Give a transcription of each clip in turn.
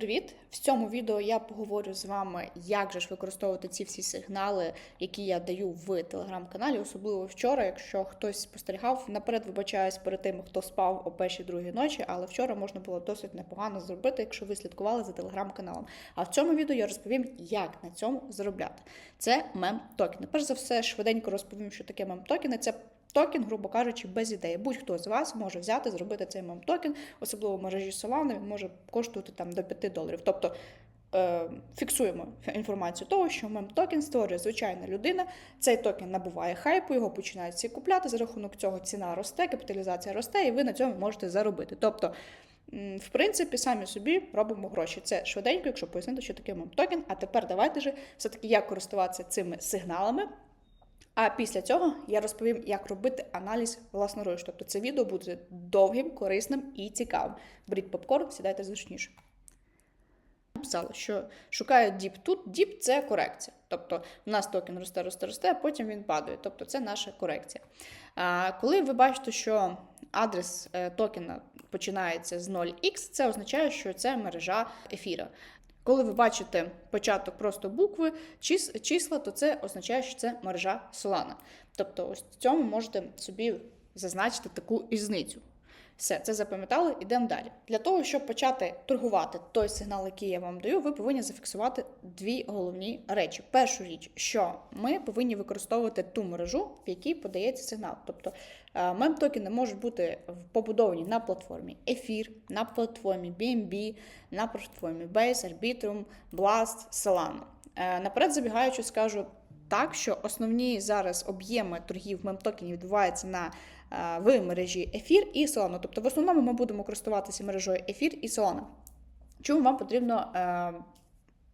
Привіт! В цьому відео я поговорю з вами, як же ж використовувати ці всі сигнали, які я даю в телеграм-каналі, особливо вчора. Якщо хтось спостерігав, наперед вибачаюсь перед тим, хто спав о першій другій ночі, але вчора можна було досить непогано зробити, якщо ви слідкували за телеграм-каналом. А в цьому відео я розповім, як на цьому заробляти. Це мем-токени. Перш за все, швиденько розповім, що таке мем-токени. Це Токен, грубо кажучи, без ідеї. Будь-хто з вас може взяти, зробити цей мем-токен, особливо в мережі Solana, він може коштувати там до 5 доларів. Тобто е, фіксуємо інформацію того, що мем-токен створює звичайна людина. Цей токен набуває хайпу, його починають всі купляти. За рахунок цього ціна росте, капіталізація росте, і ви на цьому можете заробити. Тобто, в принципі, самі собі робимо гроші. Це швиденько, якщо пояснити, що таке мем-токен. А тепер давайте же все-таки як користуватися цими сигналами. А після цього я розповім, як робити аналіз власноруч. Тобто це відео буде довгим, корисним і цікавим. Беріть попкорн, сідайте зручніше. Написала, що шукаю діп тут. Діп це корекція. Тобто у нас токен росте, росте, росте, а потім він падає. Тобто це наша корекція. А, коли ви бачите, що адрес е, токена починається з 0x, це означає, що це мережа ефіра. Коли ви бачите початок просто букви, чис- числа, то це означає, що це мережа Solana. Тобто, ось в цьому можете собі зазначити таку різницю. Все, це запам'ятали, йдемо далі. Для того, щоб почати торгувати той сигнал, який я вам даю, ви повинні зафіксувати дві головні речі. Першу річ, що ми повинні використовувати ту мережу, в якій подається сигнал. Тобто мем-токени можуть бути побудовані на платформі Ефір, на платформі BNB, на платформі Base, Arbitrum, Blast, Solana. Е, Наперед забігаючи, скажу так, що основні зараз об'єми торгів мем-токенів відбуваються на е, в мережі Ефір і Solana. Тобто, в основному ми будемо користуватися мережою Ефір і Solana. Чому вам потрібно е,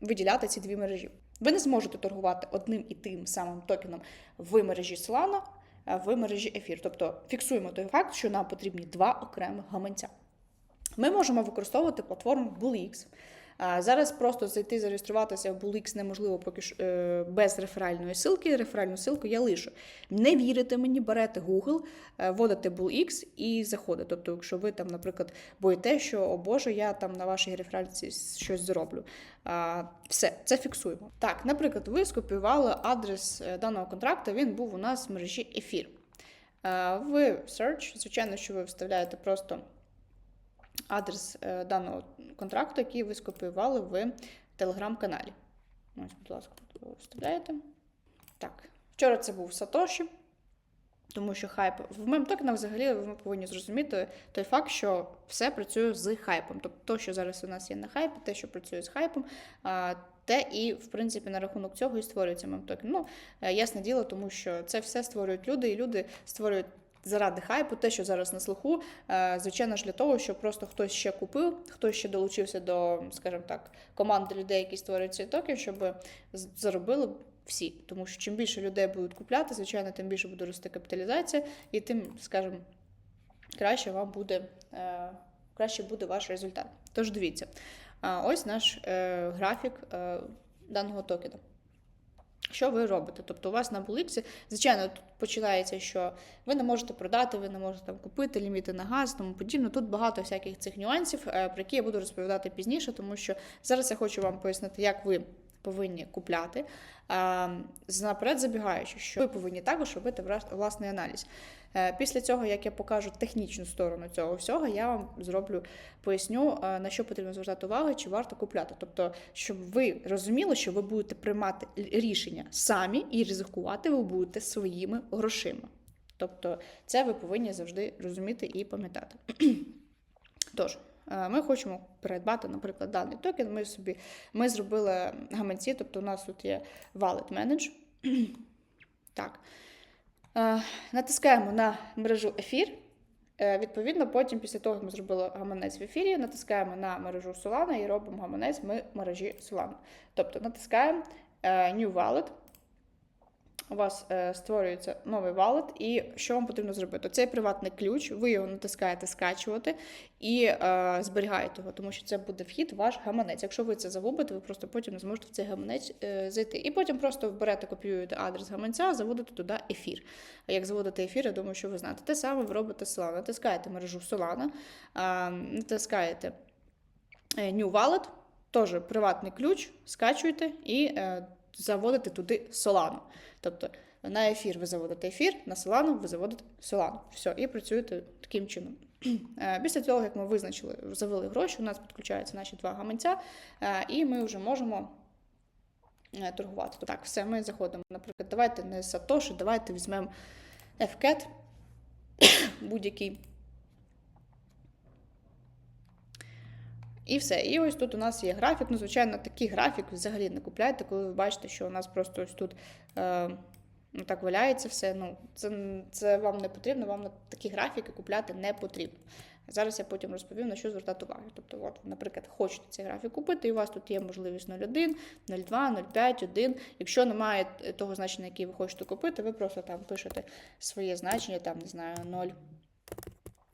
виділяти ці дві мережі? Ви не зможете торгувати одним і тим самим токеном в мережі Solana, в мережі Ефір. Тобто фіксуємо той факт, що нам потрібні два окремих гаманця. Ми можемо використовувати платформу BullX. Зараз просто зайти зареєструватися в BullX неможливо поки що е, без реферальної ссылки. Реферальну ссылку я лишу. Не вірите мені, берете Google, е, вводите BullX і заходите. Тобто, якщо ви там, наприклад, боїте, що о Боже, я там на вашій реферальці щось зроблю. Все, це фіксуємо. Так, наприклад, ви скопіювали адрес е, даного контракту, він був у нас в мережі Ефір. Е, В Search, звичайно, що ви вставляєте просто адрес е, даного контракту, який ви скопіювали в телеграм-каналі. Ось, будь ласка, вставляєте. Так, вчора це був Сатоші, тому що хайп в мем-токенах взагалі ми повинні зрозуміти той факт, що все працює з хайпом. Тобто, то, що зараз у нас є на хайпі, те, що працює з хайпом, те і, в принципі, на рахунок цього і створюється мем-токен. Ну, е, ясне діло, тому що це все створюють люди, і люди створюють заради хайпу, те, що зараз на слуху, е, звичайно ж для того, щоб просто хтось ще купив, хтось ще долучився до, скажімо так, команди людей, які створюють цей токен, щоб заробили всі. Тому що чим більше людей будуть купляти, звичайно, тим більше буде рости капіталізація, і тим, скажімо, краще вам буде, е, краще буде ваш результат. Тож дивіться, ось наш е, графік даного токена. Що ви робите? Тобто у вас на Буликсі, звичайно, тут починається, що ви не можете продати, ви не можете там купити ліміти на газ, тому подібне. Тут багато всяких цих нюансів, е, про які я буду розповідати пізніше, тому що зараз я хочу вам пояснити, як ви повинні купляти. Наперед забігаючи, що ви повинні також робити власний аналіз. Е, Після цього, як я покажу технічну сторону цього всього, я вам зроблю поясню, е, на що потрібно звертати увагу, чи варто купляти. Тобто, щоб ви розуміли, що ви будете приймати рішення самі і ризикувати ви будете своїми грошима. Тобто, це ви повинні завжди розуміти і пам'ятати. Тож, ми хочемо передбати, наприклад, даний токен. Ми собі ми зробили гаманці, тобто у нас тут є Wallet Manage. Так. Е, Натискаємо на мережу ефір. Е, Відповідно, потім, після того, як ми зробили гаманець в ефірі, натискаємо на мережу Solana і робимо гаманець в мережі Solana. Тобто натискаємо е, New Wallet. У вас е, створюється новий wallet, і що вам потрібно зробити? Цей приватний ключ, ви його натискаєте скачувати і е, зберігаєте його, тому що це буде вхід в ваш гаманець. Якщо ви це загубите, ви просто потім не зможете в цей гаманець е, зайти. І потім просто берете, копіюєте адрес гаманця, заводите туди ефір. А як заводити ефір, я думаю, що ви знаєте. Те саме ви робите Solana. Натискаєте мережу Solana, е, натискаєте New Wallet. теж приватний ключ, скачуєте і е, заводите туди Solano. Тобто на ефір ви заводите ефір, на Solano ви заводите Solano. Все, і працюєте таким чином. Е, Після цього, як ми визначили, завели гроші, у нас підключаються наші два гаманця, е, і ми вже можемо е, торгувати. Так, все, ми заходимо. Наприклад, давайте не Сатоші, давайте візьмемо FCAT, будь-який. І все. І ось тут у нас є графік. Ну, звичайно, такий графік взагалі не купляйте, коли ви бачите, що у нас просто ось тут е, ну, так валяється все. Ну, це, це вам не потрібно, вам такі графіки купляти не потрібно. Зараз я потім розповім, на що звертати увагу. Тобто, от, наприклад, хочете цей графік купити, і у вас тут є можливість 0,1, 0,2, 0,5, 1. Якщо немає того значення, яке ви хочете купити, ви просто там пишете своє значення, там, не знаю, 0.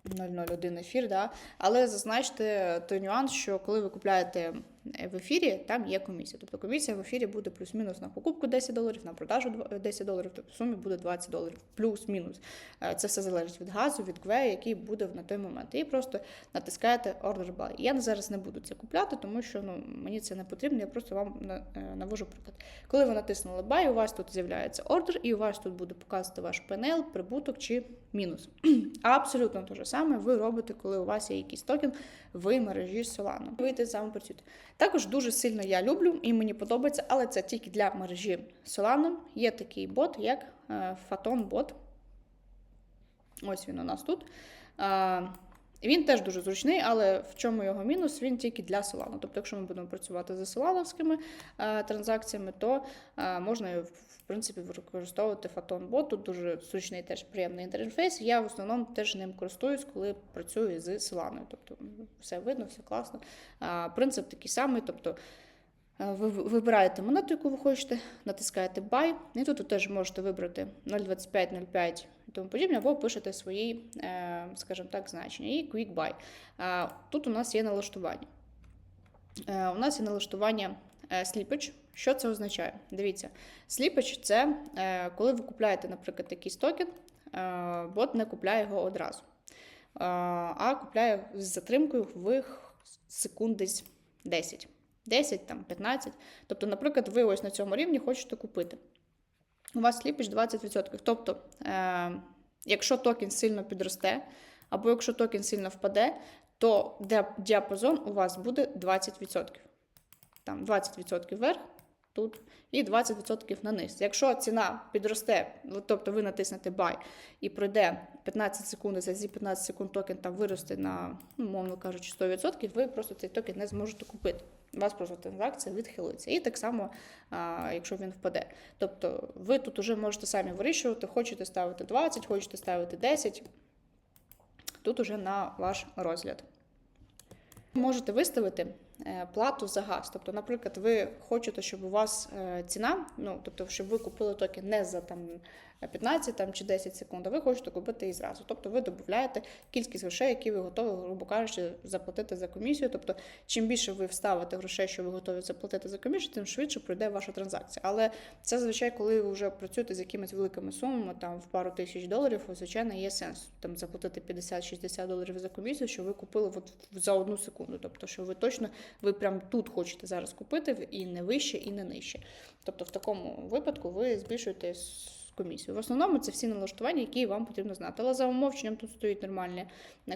001 ефір, да? але зазначте той нюанс, що коли ви купляєте в ефірі, там є комісія. Тобто комісія в ефірі буде плюс-мінус на покупку 10 доларів, на продажу 10 доларів, тобто в сумі буде 20 доларів, плюс-мінус. Е, Це все залежить від газу, від КВЕ, який буде на той момент. І просто натискаєте Order Buy. Я зараз не буду це купляти, тому що ну, мені це не потрібно, я просто вам е, навожу приклад. Коли ви натиснули Buy, у вас тут з'являється ордер, і у вас тут буде показувати ваш PNL, прибуток чи мінус. Абсолютно те ж саме ви робите, коли у вас є якийсь токен в мережі Solana. Ви те. Також дуже сильно я люблю і мені подобається, але це тільки для мережі Solana. Є такий бот, як Photon Bot. Ось він у нас тут. Він теж дуже зручний, але в чому його мінус? Він тільки для Solana. Тобто, якщо ми будемо працювати за солановськими е, транзакціями, то е, можна в принципі використовувати Photon Bot. Тут дуже зручний теж приємний інтерфейс. Я в основному теж ним користуюсь, коли працюю з Solana. Тобто все видно, все класно. Е, Принцип такий самий. тобто Ви вибираєте монету, яку ви хочете, натискаєте Buy, і тут ви теж можете вибрати 0,25, 0,5 і тому подібне, або пишете свої, е, скажімо так, значення. І Quick Buy. Е, Тут у нас є налаштування. Е, У нас є налаштування е, Slippage. Що це означає? Дивіться, Slippage – це е, коли ви купляєте, наприклад, якийсь токен, е, бот не купляє його одразу, Е, а купляє з затримкою в секунд десь 10. 10, там, 15. Тобто, наприклад, ви ось на цьому рівні хочете купити. У вас сліпіч 20%. Тобто, е, якщо токен сильно підросте, або якщо токен сильно впаде, то діапазон у вас буде 20%. Там 20% вверх, тут, і 20% на низ. Якщо ціна підросте, тобто ви натиснете Buy і пройде 15 секунд, і за ці 15 секунд токен там виросте на, ну, мовно кажучи, 100%, ви просто цей токен не зможете купити. Вас просто транзакція відхилиться. І так само, а, якщо він впаде. Тобто ви тут вже можете самі вирішувати, хочете ставити 20, хочете ставити 10. Тут уже на ваш розгляд. Можете виставити е, плату за газ. Тобто, наприклад, ви хочете, щоб у вас е, ціна, ну тобто, щоб ви купили токен не за там 15 там, чи 10 секунд, а ви хочете купити і зразу. Тобто ви додаєте кількість грошей, які ви готові, грубо кажучи, заплатити за комісію. Тобто, чим більше ви вставите грошей, що ви готові заплатити за комісію, тим швидше пройде ваша транзакція. Але це зазвичай, коли ви вже працюєте з якимись великими сумами, там в пару тисяч доларів, звичайно, є сенс там заплатити 50-60 доларів за комісію, що ви купили от за одну секунду. Тобто, що ви точно ви прям тут хочете зараз купити і не вище, і не нижче. Тобто, в такому випадку ви збільшуєте комісію. В основному це всі налаштування, які вам потрібно знати. Але за умовченням тут стоїть нормальна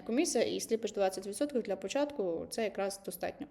комісія, і сліпиш 20% для початку це якраз достатньо.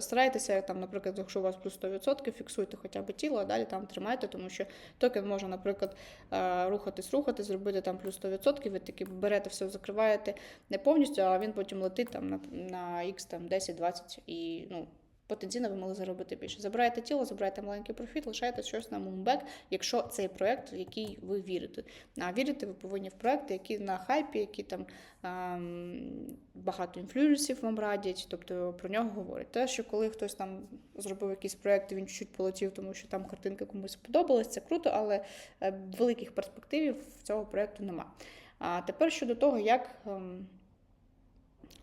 Старайтеся там, наприклад, якщо у вас плюс 100%, фіксуйте хоча б тіло, а далі там тримайте, тому що токен може, наприклад, е, рухатись, рухатись, зробити там плюс 100%, ви таки берете все, закриваєте не повністю, а він потім летить там на, на X там 10-20 і ну. Потенційно ви могли заробити більше. Забираєте тіло, забираєте маленький профіт, лишаєте щось на мумбек, якщо цей проект, в який ви вірите. А вірити ви повинні в проекти, які на хайпі, які там ем, багато інфлюенсів вам радять, тобто про нього говорять. Те, що коли хтось там зробив якийсь проект, він чуть-чуть полетів, тому що там картинка комусь сподобалась, це круто, але е, великих перспектив в цього проекту нема. А тепер щодо того, як ем,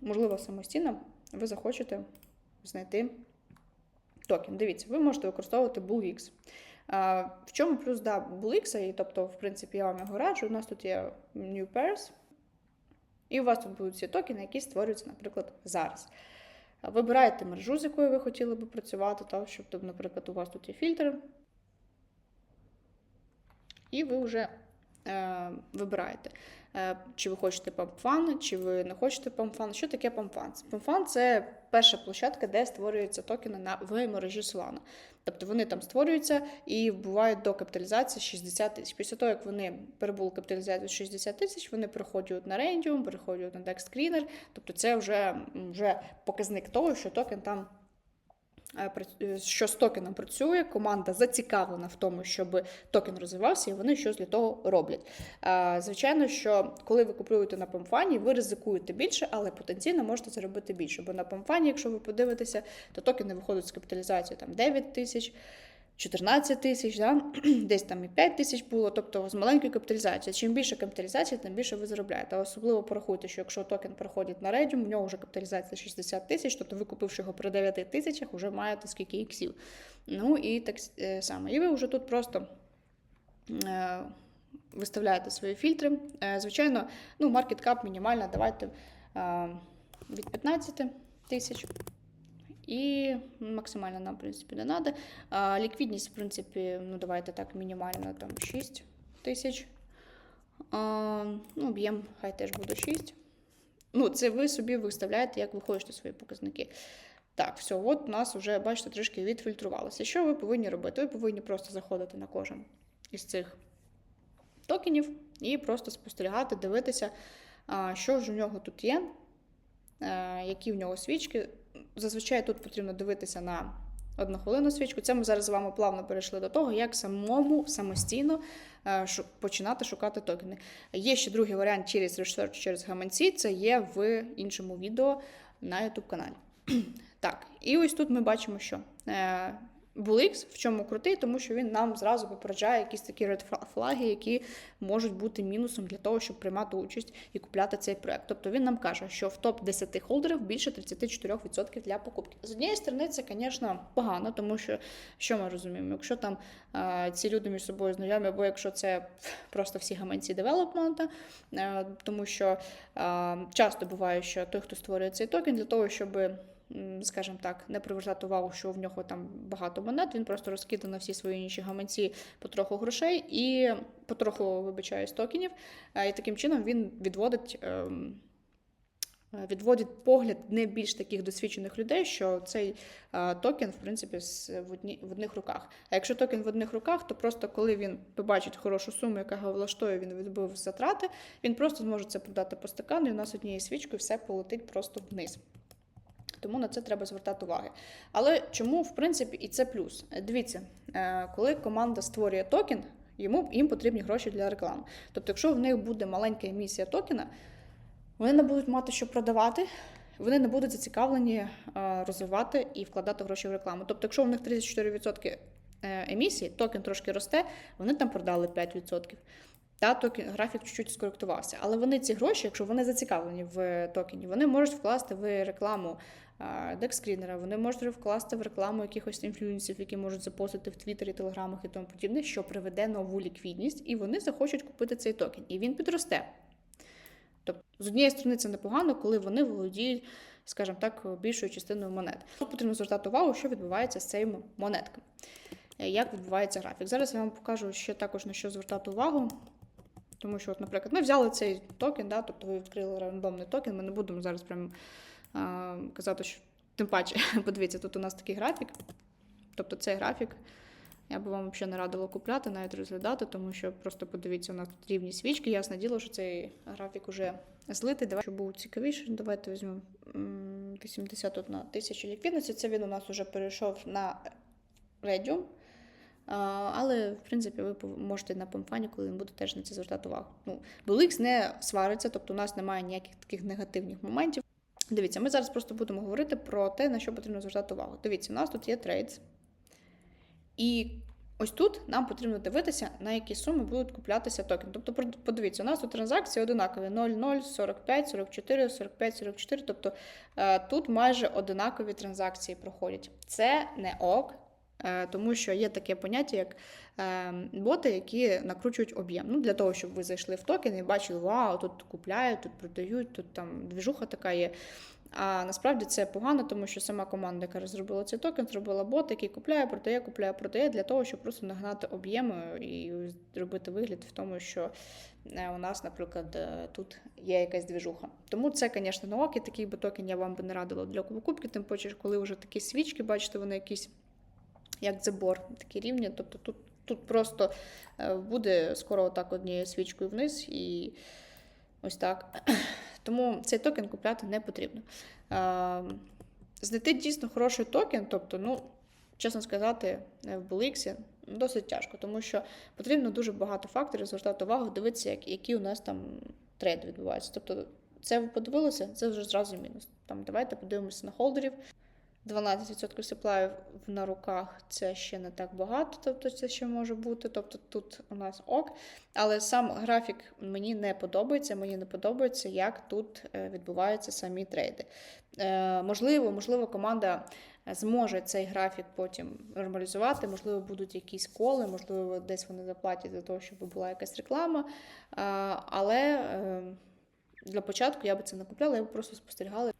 можливо самостійно ви захочете знайти токен. Дивіться, ви можете використовувати BullX. В чому плюс да, BullX, і тобто, в принципі, я вам його раджу. У нас тут є New Pairs, і у вас тут будуть ці токени, які створюються, наприклад, зараз. Вибираєте мережу, з якою ви хотіли би працювати, так, щоб, наприклад, у вас тут є фільтр. І ви вже е, вибираєте, чи ви хочете PumpFun, чи ви не хочете PumpFun. Що таке PumpFun? PumpFun – це перша площадка, де створюються токени на в мережі Solana. Тобто вони там створюються і бувають до капіталізації 60 тисяч. Після того, як вони перебули капіталізацію 60 тисяч, вони переходять на Randium, переходять на Dex Тобто це вже, вже показник того, що токен там. Е, Що з токеном працює, команда зацікавлена в тому, щоб токен розвивався, і вони щось для того роблять. Е, Звичайно, що коли ви купуєте на помфані, ви ризикуєте більше, але потенційно можете заробити більше. Бо на помфані, якщо ви подивитеся, то токени виходять з капіталізацією там 9 тисяч. 14 тисяч, да? десь там і 5 тисяч було, тобто з маленькою капіталізацією. Чим більше капіталізація, тим більше ви заробляєте. Особливо порахуйте, що якщо токен переходить на Redium, у нього вже капіталізація 60 тисяч, тобто ви купивши його при 9 тисячах, вже маєте скільки іксів. Ну і так е, само. І ви вже тут просто. е, Виставляєте свої фільтри. Е, Звичайно, ну, market cap мінімальна, давайте від 15 тисяч. І максимально нам, в принципі, не треба. А, ліквідність, в принципі, ну давайте так, мінімально там 6 тисяч. А, ну, об'єм хай теж буде 6. Ну, це ви собі виставляєте, як ви хочете свої показники. Так, все, от у нас вже, бачите, трішки відфільтрувалося. Що ви повинні робити? Ви повинні просто заходити на кожен із цих токенів і просто спостерігати, дивитися, що ж у нього тут є, які в нього свічки. Зазвичай тут потрібно дивитися на однохвилинну свічку. Це ми зараз з вами плавно перейшли до того, як самому самостійно е, починати шукати токени. Є ще другий варіант через research, через гаманці. Це є в іншому відео на YouTube каналі. Так, і ось тут ми бачимо, що Булix в чому крутий, тому що він нам зразу попереджає якісь такі red фла- флаги, які можуть бути мінусом для того, щоб приймати участь і купляти цей проект. Тобто він нам каже, що в топ 10 холдерів більше 34% для покупки. З однієї сторони, це, звісно, погано, тому що що ми розуміємо, якщо там е, ці люди між собою знайомі, або якщо це просто всі гаманці девелопмента, е, тому що е, часто буває, що той, хто створює цей токен, для того, щоб скажімо так, не привертати увагу, що в нього там багато монет. Він просто розкидає на всі свої інші гаманці потроху грошей і потроху вибачаюсь токенів. Е, І таким чином він відводить. ем, е, Відводить погляд не більш таких досвідчених людей, що цей е, токен, в принципі, з- в, одні, в одних руках. А якщо токен в одних руках, то просто коли він побачить хорошу суму, яка його влаштує, він відбив затрати, він просто зможе це продати по стакану, і у нас однією свічкою все полетить просто вниз. Тому на це треба звертати уваги. Але чому, в принципі, і це плюс? Дивіться, е, коли команда створює токен, йому їм потрібні гроші для реклами. Тобто, якщо в них буде маленька емісія токена, вони не будуть мати що продавати. Вони не будуть зацікавлені е, розвивати і вкладати гроші в рекламу. Тобто, якщо у них 34% е, емісії, токен трошки росте, вони там продали 5%. Та токен графік чуть-чуть скоректувався. Але вони ці гроші, якщо вони зацікавлені в токені, вони можуть вкласти в рекламу декскрінера, вони можуть вкласти в рекламу якихось інфлюенсів, які можуть запостити в Твіттері, Телеграмах і тому подібне, що приведе нову ліквідність, і вони захочуть купити цей токен, і він підросте. Тобто, з однієї сторони, це непогано, коли вони володіють, скажімо так, більшою частиною монет. Тут потрібно звертати увагу, що відбувається з цими монетками, е, як відбувається графік. Зараз я вам покажу ще також на що звертати увагу. Тому що, от, наприклад, ми взяли цей токен, да, тобто ви відкрили рандомний токен, ми не будемо зараз прям а, казати, що тим паче, подивіться, тут у нас такий графік. Тобто цей графік я би вам взагалі не радила купляти, навіть розглядати, тому що просто подивіться, у нас тут рівні свічки. Ясне діло, що цей графік уже злитий. Давай, щоб був цікавіше, давайте візьмемо 81 тисяча ліквідності. Це він у нас вже перейшов на Redium. Але, в принципі, ви можете на помпані, коли він буде теж на це звертати увагу. Ну, BLX не свариться, тобто у нас немає ніяких таких негативних моментів. Дивіться, ми зараз просто будемо говорити про те, на що потрібно звертати увагу. Дивіться, у нас тут є трейдс. І ось тут нам потрібно дивитися, на які суми будуть куплятися токени. Тобто, подивіться, у нас тут транзакції одинакові: 0,0, 45, 44, 45, 44. Тобто е, тут майже одинакові транзакції проходять. Це не ок. Е, Тому що є таке поняття, як е, боти, які накручують об'єм. Ну, для того, щоб ви зайшли в токен і бачили, вау, тут купляють, тут продають, тут там двіжуха така є. А насправді це погано, тому що сама команда, яка розробила цей токен, зробила бот, який купляє, продає, купляє, продає для того, щоб просто нагнати об'єми і зробити вигляд в тому, що е, у нас, наприклад, е, тут є якась двіжуха. Тому це, звісно, на оки. Такий би токен я вам би не радила для покупки, тим паче, коли вже такі свічки, бачите, вони якісь як забор, такі рівні. Тобто тут, тут просто е, буде скоро отак однією свічкою вниз і ось так. Тому цей токен купляти не потрібно. Е, Знайти дійсно хороший токен, тобто, ну, чесно сказати, е, в BLX досить тяжко, тому що потрібно дуже багато факторів звертати увагу, дивитися, як- які у нас там трейд відбуваються. Тобто, це ви подивилися, це вже зразу мінус. Там давайте подивимося на холдерів. 12% сеплаїв на руках це ще не так багато, тобто це ще може бути. Тобто тут у нас ок. Але сам графік мені не подобається. Мені не подобається, як тут е, відбуваються самі трейди. Е, можливо, можливо, команда зможе цей графік потім нормалізувати. Можливо, будуть якісь коли, можливо, десь вони заплатять для того, щоб була якась реклама. Е, але для початку я би це не купляла, я б просто спостерігала.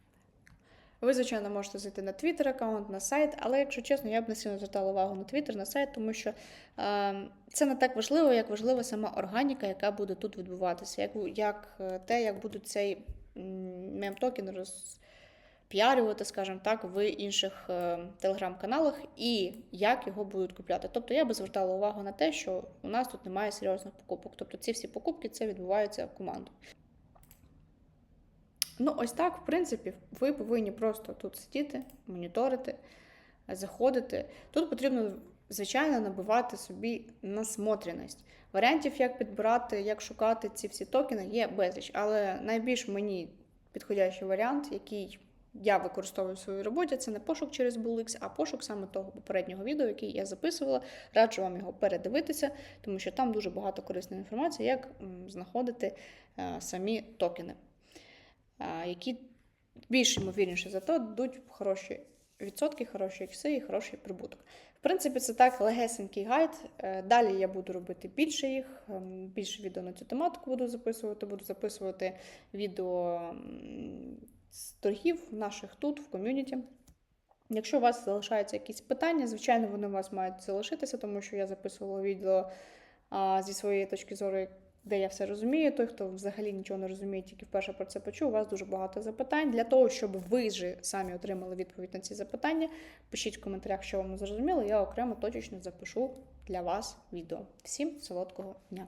Ви, звичайно, можете зайти на Twitter аккаунт, на сайт, але якщо чесно, я б не сильно звертала увагу на Twitter, на сайт, тому що е, це не так важливо, як важлива сама органіка, яка буде тут відбуватися, як, як е, те, як будуть цей мем-токен розпіарювати, скажімо так, в інших е, телеграм-каналах і як його будуть купляти. Тобто я би звертала увагу на те, що у нас тут немає серйозних покупок. Тобто ці всі покупки це відбуваються в команду. Ну, ось так, в принципі, ви повинні просто тут сидіти, моніторити, заходити. Тут потрібно, звичайно, набивати собі насмотреність. Варіантів, як підбирати, як шукати ці всі токени, є безліч. Але найбільш мені підходящий варіант, який я використовую в своїй роботі, це не пошук через BullX, а пошук саме того попереднього відео, який я записувала. Раджу вам його передивитися, тому що там дуже багато корисної інформації, як знаходити е, самі токени які більш ймовірніше за то дадуть хороші відсотки, хороші ікси і хороший прибуток. В принципі, це так легесенький гайд. Е, Далі я буду робити більше їх, ем, більше відео на цю тематику буду записувати. Буду записувати відео з торгів наших тут, в ком'юніті. Якщо у вас залишаються якісь питання, звичайно, вони у вас мають залишитися, тому що я записувала відео а, зі своєї точки зору, де я все розумію. Той, хто взагалі нічого не розуміє, тільки вперше про це почув, у вас дуже багато запитань. Для того, щоб ви ж самі отримали відповідь на ці запитання, пишіть в коментарях, що вам зрозуміло, я окремо точечно запишу для вас відео. Всім солодкого дня!